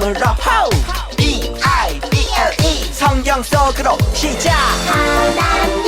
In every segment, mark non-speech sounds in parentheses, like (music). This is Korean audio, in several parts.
걸어 B I B L E. 성경 속으로 시작. 아,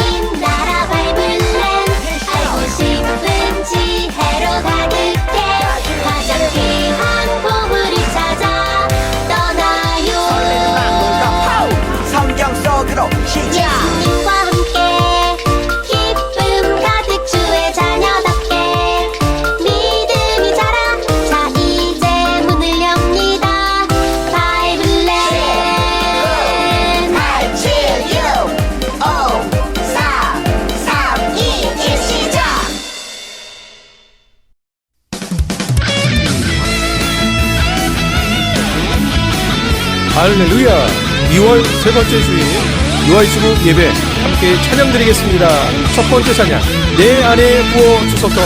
할렐루야. 2월 세 번째 주인 유아이스부 예배 함께 찬양 드리겠습니다. 첫 번째 찬양 내 안에 부어 주소서.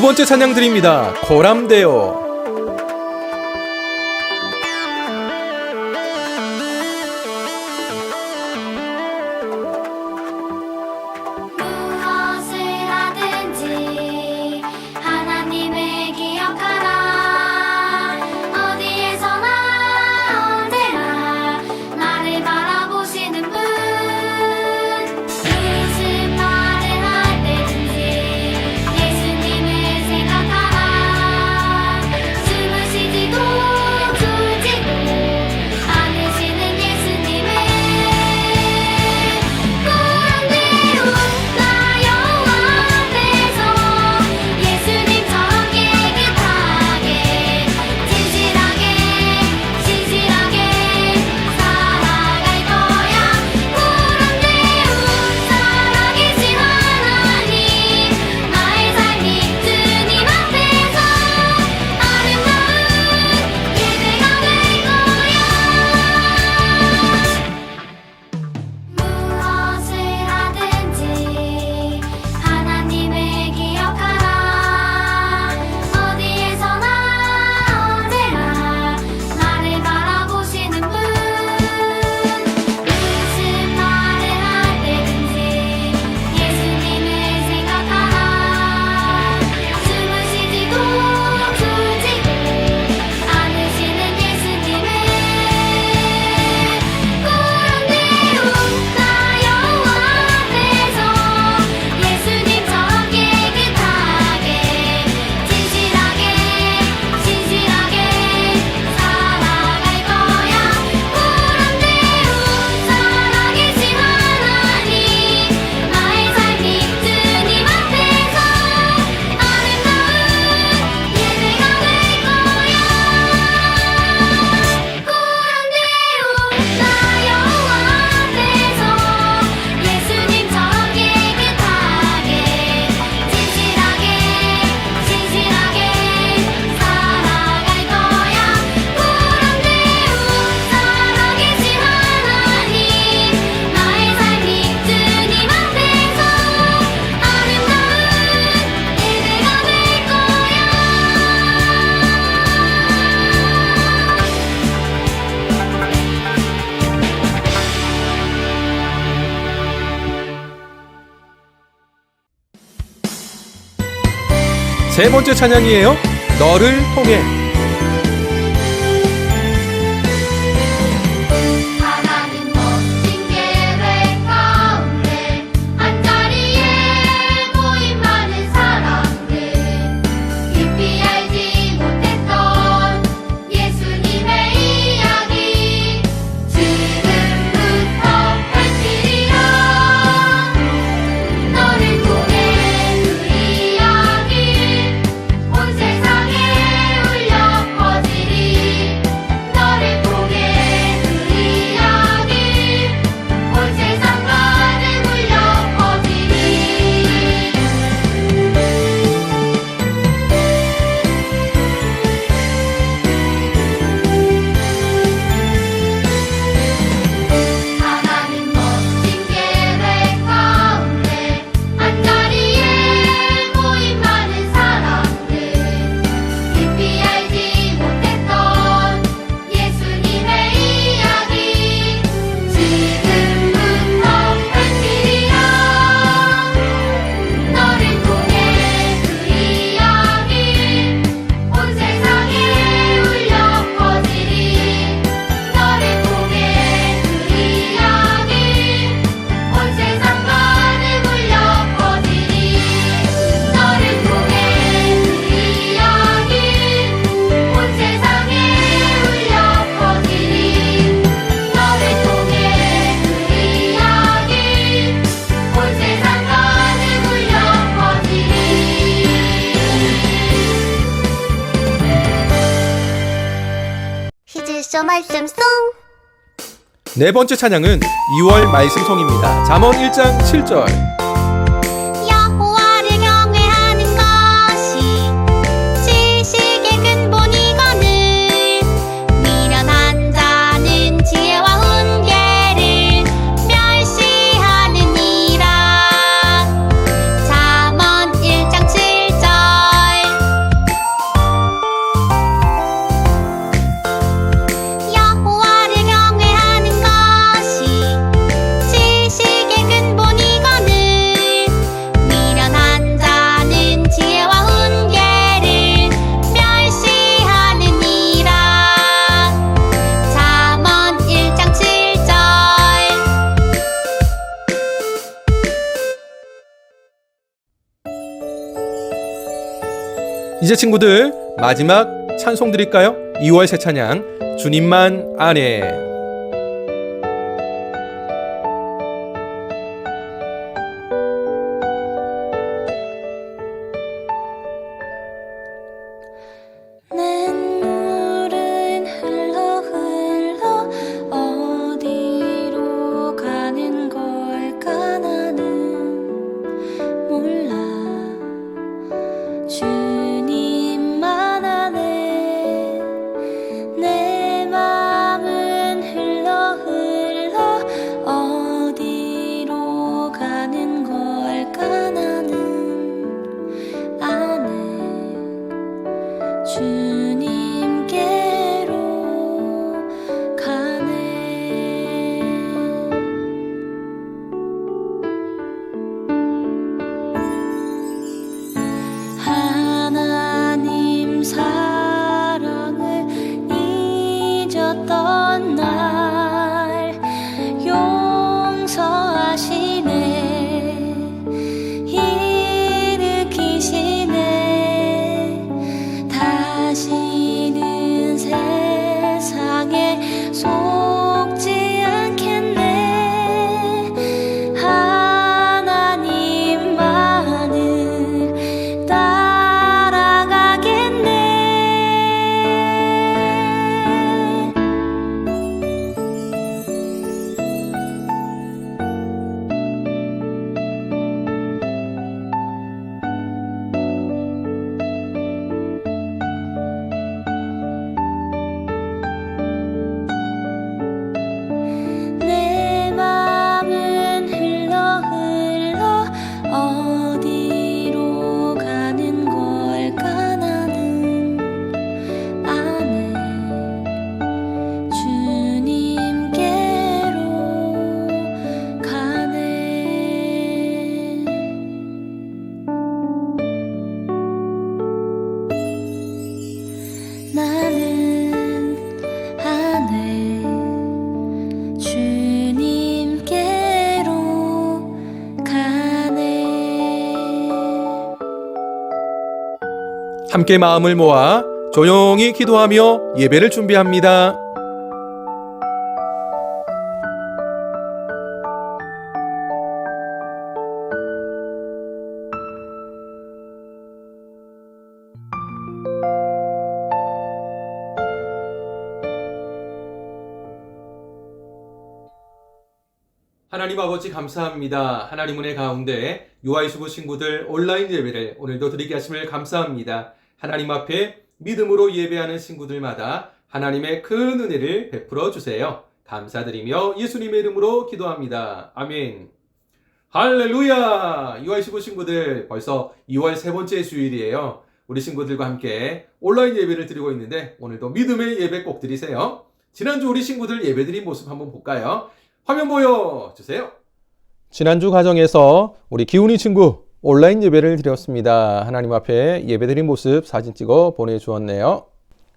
두 번째 찬양 드립니다. 고람대요. 세 번째 찬양이에요. 너를 통해. 네 번째 찬양은 2월 말씀송입니다. 잠언 1장 7절. 친구들 마지막 찬송 드릴까요? 2월 새 찬양 주님만 안에 함께 마음을 모아 조용히 기도하며 예배를 준비합니다. 하나님 아버지 감사합니다. 하나님 은혜 가운데 유아이수부 친구들 온라인 예배를 오늘도 드리게 하심을 감사합니다. 하나님 앞에 믿음으로 예배하는 친구들마다 하나님의 큰 은혜를 베풀어 주세요. 감사드리며 예수님의 이름으로 기도합니다. 아멘. 할렐루야! 유아이수부 친구들 벌써 2월 세 번째 주일이에요. 우리 친구들과 함께 온라인 예배를 드리고 있는데 오늘도 믿음의 예배 꼭 드리세요. 지난주 우리 친구들 예배 드린 모습 한번 볼까요? 화면 보여 주세요. 지난주 가정에서 우리 기훈이 친구 온라인 예배를 드렸습니다. 하나님 앞에 예배 드린 모습 사진 찍어 보내주었네요.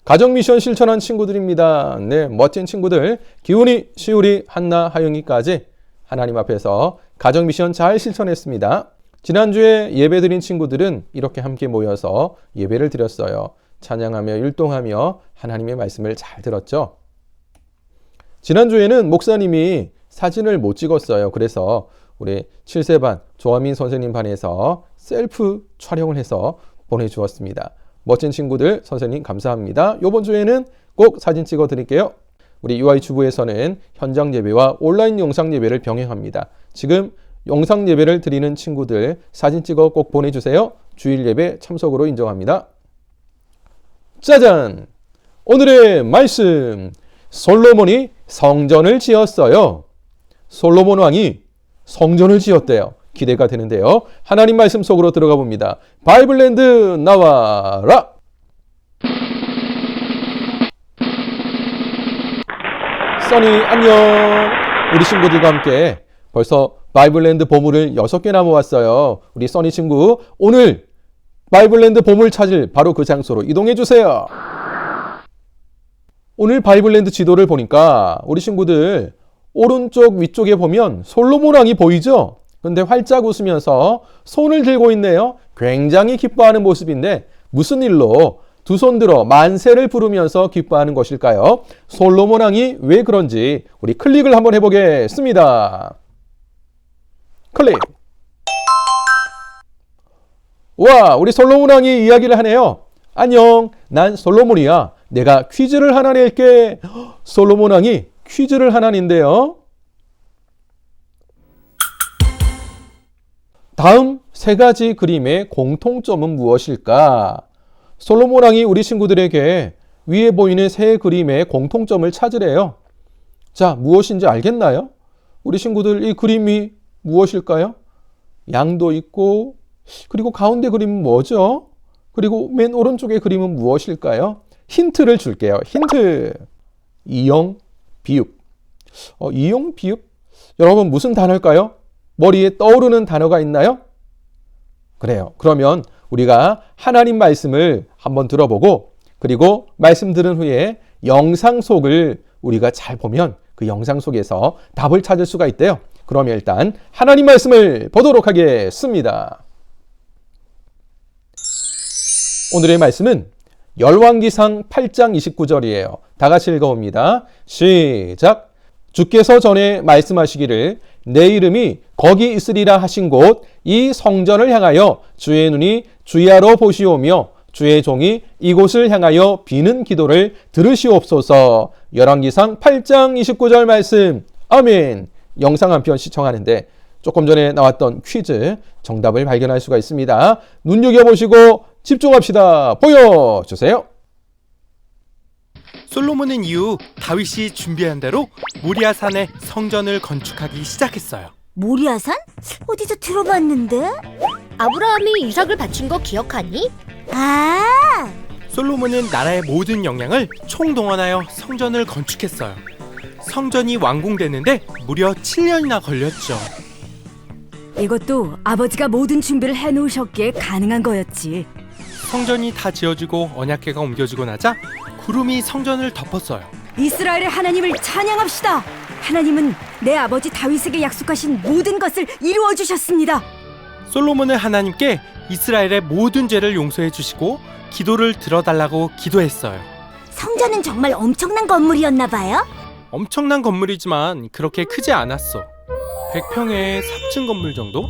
가정 미션 실천한 친구들입니다. 네, 멋진 친구들. 기훈이, 시우리, 한나, 하영이까지 하나님 앞에서 가정 미션 잘 실천했습니다. 지난주에 예배 드린 친구들은 이렇게 함께 모여서 예배를 드렸어요. 찬양하며 율동하며 하나님의 말씀을 잘 들었죠. 지난주에는 목사님이 사진을 못 찍었어요. 그래서 우리 7세 반 조아민 선생님 반에서 셀프 촬영을 해서 보내주었습니다. 멋진 친구들 선생님 감사합니다. 이번 주에는 꼭 사진 찍어 드릴게요. 우리 UI 주부에서는 현장 예배와 온라인 영상 예배를 병행합니다. 지금 영상 예배를 드리는 친구들 사진 찍어 꼭 보내주세요. 주일 예배 참석으로 인정합니다. 짜잔! 오늘의 말씀. 솔로몬이 성전을 지었어요. 솔로몬 왕이 성전을 지었대요. 기대가 되는데요. 하나님 말씀 속으로 들어가 봅니다. 바이블랜드 나와라! 써니 안녕! 우리 친구들과 함께 벌써 바이블랜드 보물을 6개나 모았어요. 우리 써니 친구 오늘 바이블랜드 보물 찾을 바로 그 장소로 이동해 주세요. 오늘 바이블랜드 지도를 보니까 우리 친구들 오른쪽 위쪽에 보면 솔로몬 왕이 보이죠? 근데 활짝 웃으면서 손을 들고 있네요. 굉장히 기뻐하는 모습인데 무슨 일로 두 손 들어 만세를 부르면서 기뻐하는 것일까요? 솔로몬 왕이 왜 그런지 우리 클릭을 한번 해보겠습니다. 클릭. 와, 우리 솔로몬 왕이 이야기를 하네요. 안녕, 난 솔로몬이야. 내가 퀴즈를 하나 낼게. 헉, (gasps) 솔로몬 왕이 퀴즈를 하나 낸대요. 다음 세 가지 그림의 공통점은 무엇일까? 솔로몬 왕이 우리 친구들에게 위에 보이는 세 그림의 공통점을 찾으래요. 자, 무엇인지 알겠나요? 우리 친구들 이 그림이 무엇일까요? 양도 있고 그리고 가운데 그림은 뭐죠? 그리고 맨 오른쪽의 그림은 무엇일까요? 힌트를 줄게요. 힌트. 이용, 비읍. 어, 이용, 비읍? 여러분 무슨 단어일까요? 머리에 떠오르는 단어가 있나요? 그래요. 그러면 우리가 하나님 말씀을 한번 들어보고 그리고 말씀 들은 후에 영상 속을 우리가 잘 보면 그 영상 속에서 답을 찾을 수가 있대요. 그러면 일단 하나님 말씀을 보도록 하겠습니다. 오늘의 말씀은 열왕기상 8장 29절이에요. 다 같이 읽어봅니다. 시작. 주께서 전에 말씀하시기를 내 이름이 거기 있으리라 하신 곳 이 성전을 향하여 주의 눈이 주야로 보시오며 주의 종이 이곳을 향하여 비는 기도를 들으시옵소서. 열왕기상 8장 29절 말씀. 아멘. 영상 한 편 시청하는데 조금 전에 나왔던 퀴즈 정답을 발견할 수가 있습니다. 눈여겨 보시고 집중합시다. 보여주세요. 솔로몬은 이후 다윗이 준비한 대로 모리아산에 성전을 건축하기 시작했어요. 모리아산? 어디서 들어봤는데? 아브라함이 이삭을 바친 거 기억하니? 아, 솔로몬은 나라의 모든 역량을 총동원하여 성전을 건축했어요. 성전이 완공되는데 무려 7년이나 걸렸죠. 이것도 아버지가 모든 준비를 해놓으셨기에 가능한 거였지. 성전이 다 지어지고 언약궤가 옮겨지고 나자 구름이 성전을 덮었어요. 이스라엘의 하나님을 찬양합시다. 하나님은 내 아버지 다윗에게 약속하신 모든 것을 이루어 주셨습니다. 솔로몬은 하나님께 이스라엘의 모든 죄를 용서해 주시고 기도를 들어달라고 기도했어요. 성전은 정말 엄청난 건물이었나 봐요. 엄청난 건물이지만 그렇게 크지 않았어. 100평의 3층 건물 정도?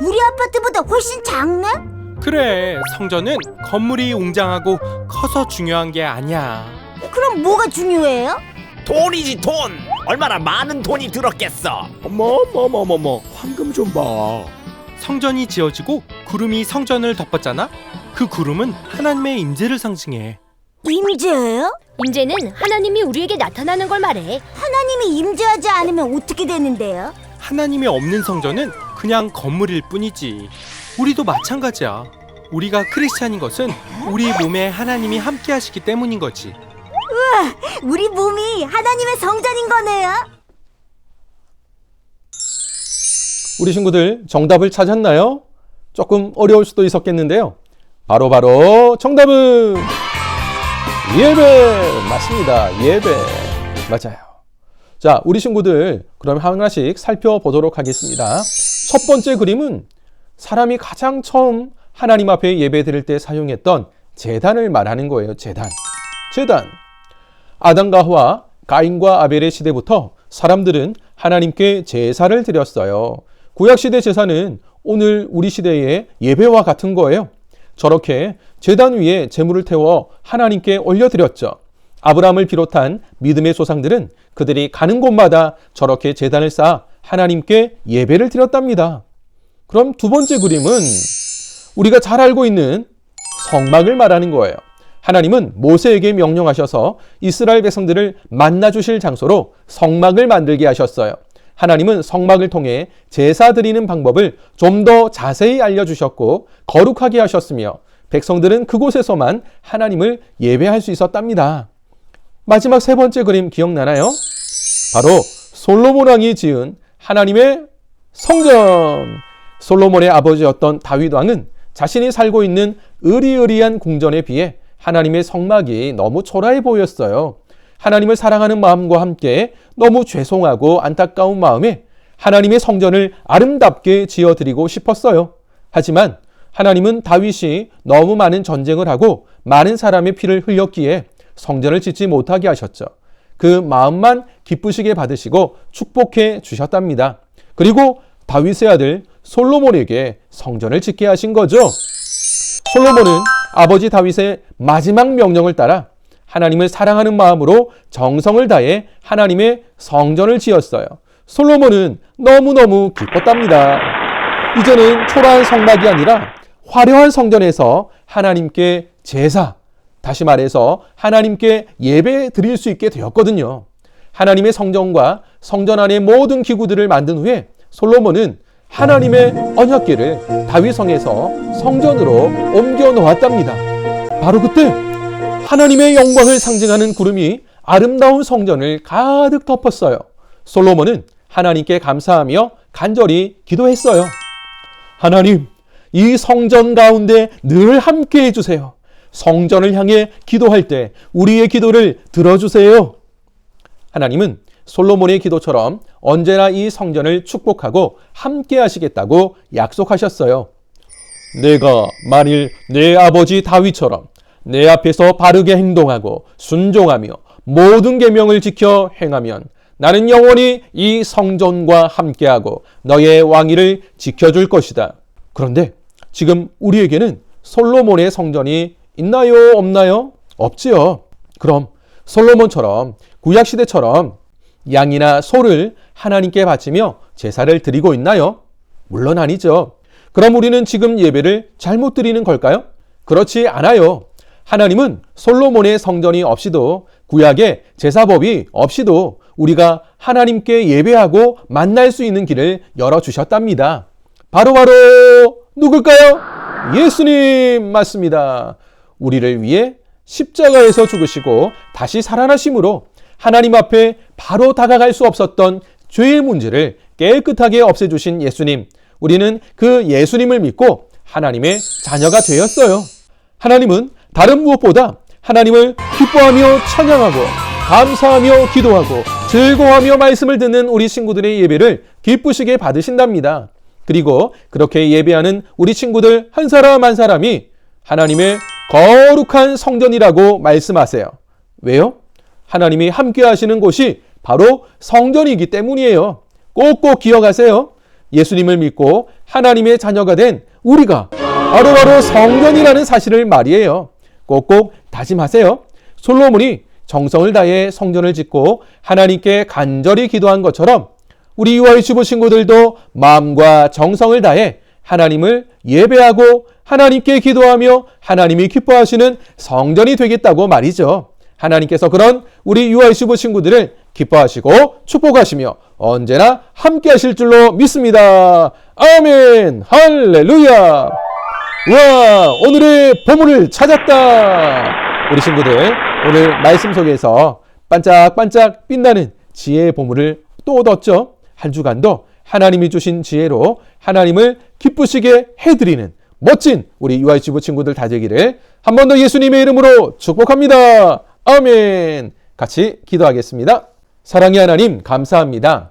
우리 아파트보다 훨씬 작네. 그래, 성전은 건물이 웅장하고 커서 중요한 게 아니야. 그럼 뭐가 중요해요? 돈이지 돈 얼마나 많은 돈이 들었겠어 어머 어머 어머 어머 황금 좀 봐. 성전이 지어지고 구름이 성전을 덮었잖아? 그 구름은 하나님의 임재를 상징해. 임재예요? 임재는 하나님이 우리에게 나타나는 걸 말해. 하나님이 임재하지 않으면 어떻게 되는데요? 하나님이 없는 성전은 그냥 건물일 뿐이지. 우리도 마찬가지야. 우리가 크리스찬인 것은 우리 몸에 하나님이 함께 하시기 때문인 거지. 우리 몸이 하나님의 성전인 거네요. 우리 친구들 정답을 찾았나요? 조금 어려울 수도 있었겠는데요. 바로 바로 정답은 예배 맞습니다. 예배 맞아요. 자, 우리 친구들 그럼 하나씩 살펴보도록 하겠습니다. 첫 번째 그림은 사람이 가장 처음 하나님 앞에 예배 드릴 때 사용했던 재단을 말하는 거예요. 재단. 재단. 아담과 하와, 가인과 아벨의 시대부터 사람들은 하나님께 제사를 드렸어요. 구약 시대 제사는 오늘 우리 시대의 예배와 같은 거예요. 저렇게 제단 위에 제물을 태워 하나님께 올려드렸죠. 아브라함을 비롯한 믿음의 조상들은 그들이 가는 곳마다 저렇게 제단을 쌓아 하나님께 예배를 드렸답니다. 그럼 두 번째 그림은 우리가 잘 알고 있는 성막을 말하는 거예요. 하나님은 모세에게 명령하셔서 이스라엘 백성들을 만나 주실 장소로 성막을 만들게 하셨어요. 하나님은 성막을 통해 제사 드리는 방법을 좀 더 자세히 알려주셨고 거룩하게 하셨으며 백성들은 그곳에서만 하나님을 예배할 수 있었답니다. 마지막 세 번째 그림 기억나나요? 바로 솔로몬 왕이 지은 하나님의 성전. 솔로몬의 아버지였던 다윗 왕은 자신이 살고 있는 의리의리한 궁전에 비해 하나님의 성막이 너무 초라해 보였어요. 하나님을 사랑하는 마음과 함께 너무 죄송하고 안타까운 마음에 하나님의 성전을 아름답게 지어드리고 싶었어요. 하지만 하나님은 다윗이 너무 많은 전쟁을 하고 많은 사람의 피를 흘렸기에 성전을 짓지 못하게 하셨죠. 그 마음만 기쁘시게 받으시고 축복해 주셨답니다. 그리고 다윗의 아들 솔로몬에게 성전을 짓게 하신 거죠. 솔로몬은 아버지 다윗의 마지막 명령을 따라 하나님을 사랑하는 마음으로 정성을 다해 하나님의 성전을 지었어요. 솔로몬은 너무너무 기뻤답니다. 이제는 초라한 성막이 아니라 화려한 성전에서 하나님께 제사, 다시 말해서 하나님께 예배 드릴 수 있게 되었거든요. 하나님의 성전과 성전 안의 모든 기구들을 만든 후에 솔로몬은 하나님의 언약궤를 다윗성에서 성전으로 옮겨 놓았답니다. 바로 그때 하나님의 영광을 상징하는 구름이 아름다운 성전을 가득 덮었어요. 솔로몬은 하나님께 감사하며 간절히 기도했어요. 하나님, 이 성전 가운데 늘 함께 해주세요. 성전을 향해 기도할 때 우리의 기도를 들어주세요. 하나님은 솔로몬의 기도처럼 언제나 이 성전을 축복하고 함께 하시겠다고 약속하셨어요. 내가 만일 내 아버지 다윗처럼 내 앞에서 바르게 행동하고 순종하며 모든 계명을 지켜 행하면 나는 영원히 이 성전과 함께하고 너의 왕위를 지켜줄 것이다. 그런데 지금 우리에게는 솔로몬의 성전이 있나요? 없나요? 없지요. 그럼 솔로몬처럼 구약 시대처럼 양이나 소를 하나님께 바치며 제사를 드리고 있나요? 물론 아니죠. 그럼 우리는 지금 예배를 잘못 드리는 걸까요? 그렇지 않아요. 하나님은 솔로몬의 성전이 없이도 구약의 제사법이 없이도 우리가 하나님께 예배하고 만날 수 있는 길을 열어주셨답니다. 바로바로 누굴까요? 예수님 맞습니다. 우리를 위해 십자가에서 죽으시고 다시 살아나심으로 하나님 앞에 바로 다가갈 수 없었던 죄의 문제를 깨끗하게 없애주신 예수님. 우리는 그 예수님을 믿고 하나님의 자녀가 되었어요. 하나님은 다른 무엇보다 하나님을 기뻐하며 찬양하고 감사하며 기도하고 즐거워하며 말씀을 듣는 우리 친구들의 예배를 기쁘시게 받으신답니다. 그리고 그렇게 예배하는 우리 친구들 한 사람 한 사람이 하나님의 거룩한 성전이라고 말씀하세요. 왜요? 하나님이 함께 하시는 곳이 바로 성전이기 때문이에요. 꼭꼭 기억하세요. 예수님을 믿고 하나님의 자녀가 된 우리가 바로바로 성전이라는 사실을 말이에요. 꼭꼭 다짐하세요. 솔로몬이 정성을 다해 성전을 짓고 하나님께 간절히 기도한 것처럼 우리 유아유치부 친구들도 마음과 정성을 다해 하나님을 예배하고 하나님께 기도하며 하나님이 기뻐하시는 성전이 되겠다고 말이죠. 하나님께서 그런 우리 유아유치부 친구들을 기뻐하시고 축복하시며 언제나 함께 하실 줄로 믿습니다. 아멘! 할렐루야! 와, 오늘의 보물을 찾았다! 우리 친구들, 오늘 말씀 속에서 반짝반짝 빛나는 지혜의 보물을 또 얻었죠? 한 주간도 하나님이 주신 지혜로 하나님을 기쁘시게 해드리는 멋진 우리 유아이치부 친구들 다 되기를 한 번 더 예수님의 이름으로 축복합니다. 아멘! 같이 기도하겠습니다. 사랑의 하나님, 감사합니다.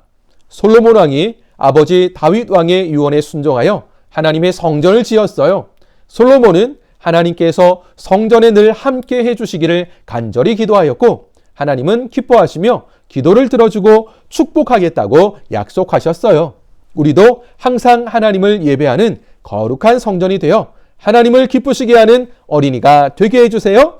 솔로몬 왕이 아버지 다윗 왕의 유언에 순종하여 하나님의 성전을 지었어요. 솔로몬은 하나님께서 성전에 늘 함께 해 주시기를 간절히 기도하였고, 하나님은 기뻐하시며 기도를 들어주고 축복하겠다고 약속하셨어요. 우리도 항상 하나님을 예배하는 거룩한 성전이 되어 하나님을 기쁘시게 하는 어린이가 되게 해주세요.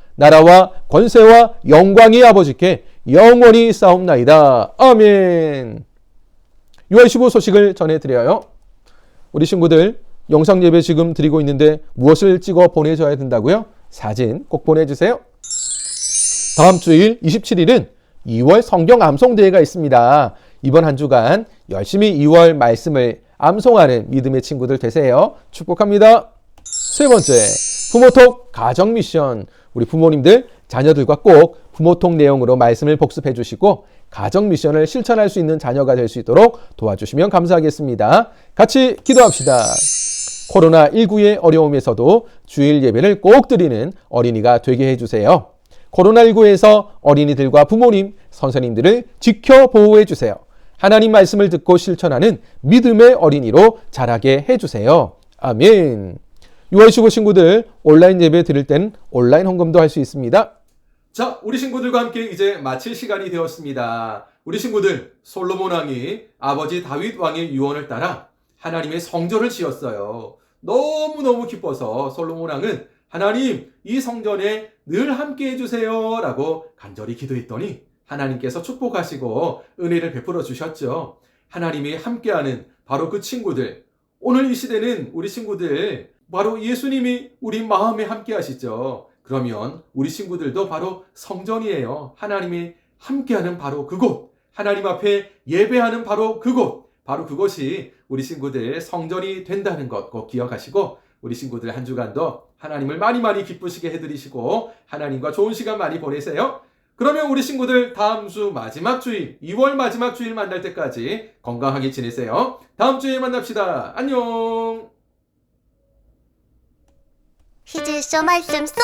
나라와 권세와 영광이 아버지께 영원히 싸움나이다. 아멘. 6월 15 소식을 전해드려요. 우리 친구들 영상 예배 지금 드리고 있는데 무엇을 찍어 보내줘야 된다고요? 사진 꼭 보내주세요. 다음 주일 27일은 2월 성경 암송대회가 있습니다. 이번 한 주간 열심히 2월 말씀을 암송하는 믿음의 친구들 되세요. 축복합니다. 세 번째, 부모톡 가정 미션. 우리 부모님들 자녀들과 꼭 부모톡 내용으로 말씀을 복습해 주시고 가정 미션을 실천할 수 있는 자녀가 될 수 있도록 도와주시면 감사하겠습니다. 같이 기도합시다. 코로나19의 어려움에서도 주일 예배를 꼭 드리는 어린이가 되게 해주세요. 코로나19에서 어린이들과 부모님, 선생님들을 지켜 보호해 주세요. 하나님 말씀을 듣고 실천하는 믿음의 어린이로 자라게 해주세요. 아멘. 6월 15 친구들 온라인 예배 드릴 땐 온라인 헌금도 할 수 있습니다. 자, 우리 친구들과 함께 이제 마칠 시간이 되었습니다. 우리 친구들 솔로몬 왕이 아버지 다윗 왕의 유언을 따라 하나님의 성전을 지었어요. 너무너무 기뻐서 솔로몬 왕은 하나님 이 성전에 늘 함께 해주세요 라고 간절히 기도했더니 하나님께서 축복하시고 은혜를 베풀어 주셨죠. 하나님이 함께하는 바로 그 친구들 오늘 이 시대는 우리 친구들 바로 예수님이 우리 마음에 함께 하시죠. 그러면 우리 친구들도 바로 성전이에요. 하나님이 함께하는 바로 그곳. 하나님 앞에 예배하는 바로 그곳. 바로 그것이 우리 친구들 성전이 된다는 것 꼭 기억하시고 우리 친구들 한 주간도 하나님을 많이 많이 기쁘시게 해드리시고 하나님과 좋은 시간 많이 보내세요. 그러면 우리 친구들 다음 주 마지막 주일, 2월 마지막 주일 만날 때까지 건강하게 지내세요. 다음 주에 만납시다. 안녕! 히즈쇼 말씀송